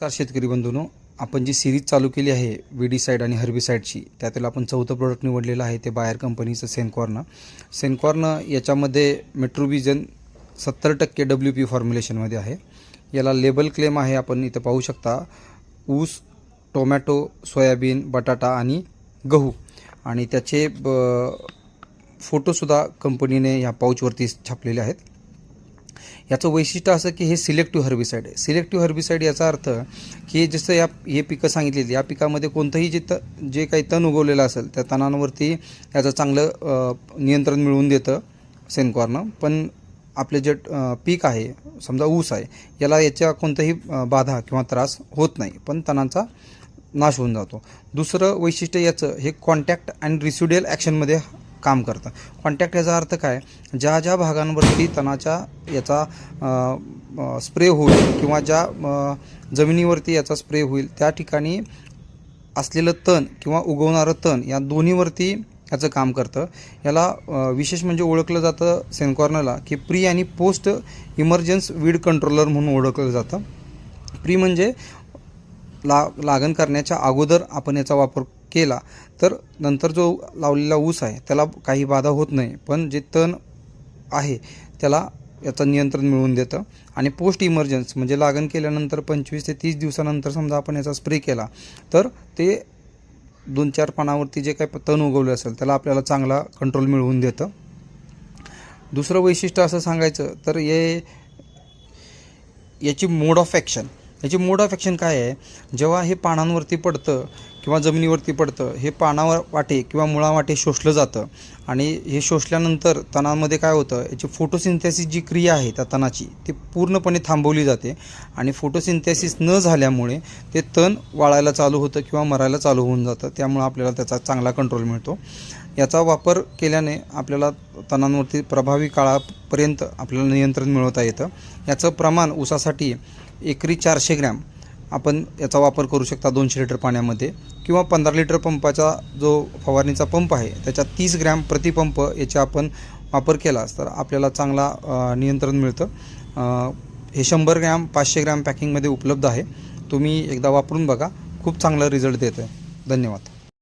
नमस्कार शेतकरी बंधूनो. आपण जी सिरीज चालू केली आहे विडीसाईड आणि हर्बीसाईडची त्यातील आपण चौथं प्रोडक्ट निवडलेलं आहे ते बायर कंपनीचं सेनकॉर्न सेनकॉर्न याच्यामध्ये मेट्रोविजन सत्तर टक्के डब्ल्यू पी फॉर्म्युलेशनमध्ये आहे. याला लेबल क्लेम आहे आपण इथं पाहू शकता. ऊस टोमॅटो सोयाबीन बटाटा आणि गहू. आणि त्याचे ब फोटोसुद्धा कंपनीने ह्या पाऊचवरती छापलेले आहेत. याचं वैशिष्ट्य असं की हे सिलेक्टिव्ह हर्बिसाईड आहे. सिलेक्टिव्ह हर्बिसाईड याचा अर्थ की जसं या हे पिकं सांगितलेली या पिकामध्ये कोणतंही जे त जे काही तण उगवलेलं असेल त्या तणांवरती याचं चांगलं नियंत्रण मिळवून देतं सेनकॉर्न पण आपले जे पीक आहे समजा ऊस आहे याला याच्या कोणताही बाधा किंवा त्रास होत नाही पण तणांचा नाश होऊन जातो. दुसरं वैशिष्ट्य याचं हे कॉन्टॅक्ट अँड रिसिड्युअल ॲक्शनमध्ये काम करतं कॉन्टॅक्ट याचा अर्थ काय? ज्या ज्या भागांवरती तणाच्या याचा स्प्रे होईल किंवा ज्या जमिनीवरती याचा स्प्रे होईल त्या ठिकाणी असलेलं तण किंवा उगवणारं तण या दोन्हीवरती याचं काम करतं. याला विशेष म्हणजे ओळखलं जातं सेनकॉर्नरला की प्री आणि पोस्ट इमर्जन्स वीड कंट्रोलर म्हणून ओळखलं जातं. प्री म्हणजे ला लागण करण्याच्या अगोदर आपण याचा वापर केला तर नंतर जो लावलेला ऊस आहे त्याला काही बाधा होत नाही. पण जे तण आहे त्याला याचं नियंत्रण मिळवून देतं. आणि पोस्ट इमर्जन्स म्हणजे लागण केल्यानंतर पंचवीस ते तीस दिवसानंतर समजा आपण याचा स्प्रे केला तर ते दोन चार पानावरती जे काही तण उगवले असेल त्याला आपल्याला चांगला कंट्रोल मिळवून देतं. दुसरं वैशिष्ट्य असं सांगायचं तर हे याची मोड ऑफ ॲक्शन याची मोड ऑफ ॲक्शन काय आहे? जेव्हा हे पानांवरती पडतं किंवा जमिनीवरती पडतं हे पानावर वाटे किंवा मुळावाटे शोषलं जातं. आणि हे शोषल्यानंतर तणामध्ये काय होतं याची फोटोसिंथेसिस जी क्रिया आहे त्या तणाची ती पूर्णपणे थांबवली जाते. आणि फोटोसिंथेसिस न झाल्यामुळे ते तण वाळायला चालू होतं किंवा मरायला चालू होऊन जातं. त्यामुळं आपल्याला त्याचा चांगला कंट्रोल मिळतो. याचा वापर केल्याने आपल्याला तणांवरती प्रभावी काळापर्यंत आपल्याला नियंत्रण मिळवता येतं. याचं प्रमाण ऊसासाठी एकरी चारशे ग्रॅम आपण याचा वापर करू शकता दोनशे लिटर पाण्यामध्ये किंवा पंधरा लिटर पंपाचा जो फवारणीचा पंप आहे त्याच्यात तीस ग्रॅम प्रतिपंप याचा आपण वापर केलास तर आपल्याला चांगला नियंत्रण मिळतं. हे शंभर ग्रॅम पाचशे ग्रॅम पॅकिंगमध्ये उपलब्ध आहे. तुम्ही एकदा वापरून बघा. खूप चांगला रिझल्ट देतं आहे धन्यवाद.